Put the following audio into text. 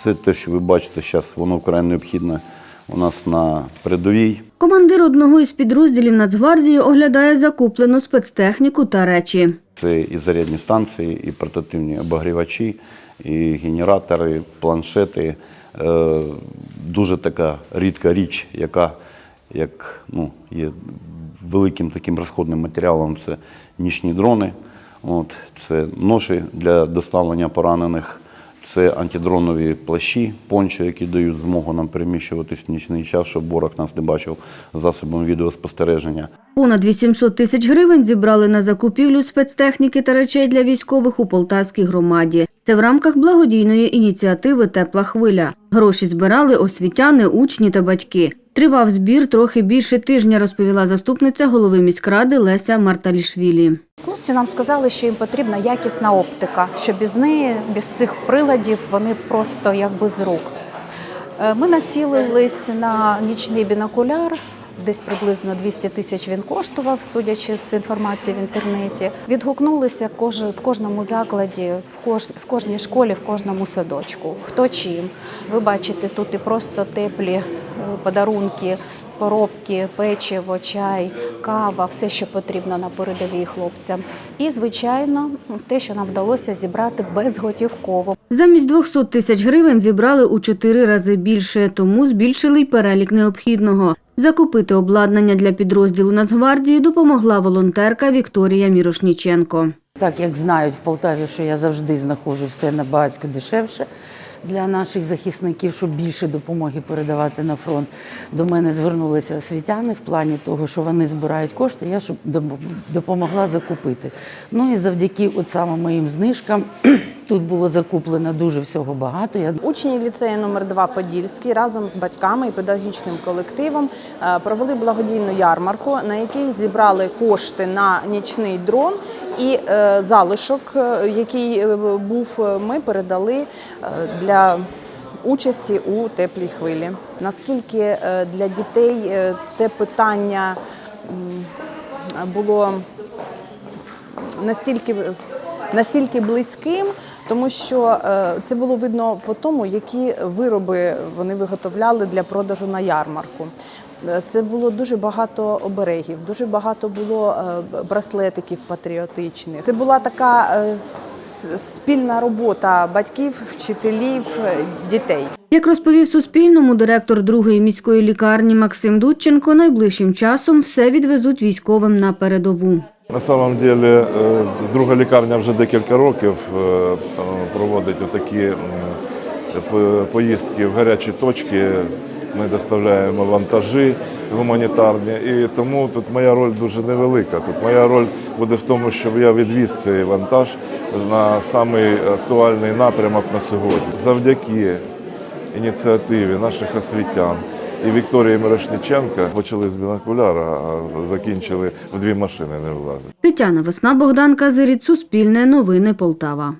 Все те, що ви бачите зараз, воно вкрай необхідне у нас на передовій. Командир одного із підрозділів Нацгвардії оглядає закуплену спецтехніку та речі. Це і зарядні станції, і портативні обогрівачі, і генератори, планшети. Е, дуже така рідка річ, яка як, ну, є великим таким розходним матеріалом. Це нічні дрони, от, це ноші для доставлення поранених. Це антидронові плащі, пончо, які дають змогу нам переміщуватись в нічний час, щоб ворог нас не бачив засобом відеоспостереження. Понад 800 тисяч гривень зібрали на закупівлю спецтехніки та речей для військових у Полтавській громаді. Це в рамках благодійної ініціативи Тепла хвиля. Гроші збирали освітяни, учні та батьки. Тривав збір трохи більше тижня, розповіла заступниця голови міськради Леся Марталішвілі. Хлопці нам сказали, що їм потрібна якісна оптика, що без неї, без цих приладів вони просто як без рук. Е, Ми націлились на нічний бінокуляр. Десь приблизно 200 тисяч він коштував, судячи з інформації в інтернеті. Відгукнулися в кожному закладі, в кожній школі, в кожному садочку. Хто чим. Ви бачите, тут і просто теплі е, подарунки, коробки, печиво, чай, кава, все, що потрібно на передовій хлопцям. І, звичайно, те, що нам вдалося зібрати безготівково. Замість 200 тисяч гривень зібрали у чотири рази більше, тому збільшили й перелік необхідного. Закупити обладнання для підрозділу Нацгвардії допомогла волонтерка Вікторія Мірошніченко. Так як знають в Полтаві, що я завжди знаходжу все набагато дешевше для наших захисників, щоб більше допомоги передавати на фронт. До мене звернулися освітяни в плані того, що вони збирають кошти, я щоб допомогла закупити. Ну і завдяки от саме моїм знижкам тут було закуплено дуже всього багато. Я Учні ліцею номер 2 Подільський разом з батьками і педагогічним колективом е, провели благодійну ярмарку, на якій зібрали кошти на нічний дрон і е, залишок, е, який був, ми передали для участі у теплій хвилі. Наскільки для дітей це питання було настільки настільки близьким, тому що е, це було видно по тому, які вироби вони виготовляли для продажу на ярмарку. Е, Це було дуже багато оберегів, дуже багато було е, браслетиків патріотичних. Це була така спільна робота батьків, вчителів, дітей. Як розповів Суспільному директор другої міської лікарні Максим Дудченко, найближчим часом все відвезуть військовим на передову. На самом деле, е, друга лікарня вже декілька років е, проводить отакі поїздки в гарячі точки. Ми доставляємо вантажі гуманітарні, і тому тут моя роль дуже невелика. Тут моя роль буде в тому, щоб я відвіз цей вантаж на самий актуальний напрямок на сьогодні. Завдяки ініціативі наших освітян і Вікторії Мирошниченка почали з бінокуляра, а закінчили в дві машини не влазить. Тетяна Весна, Богдан Казиріць, Суспільне, Новини Полтава.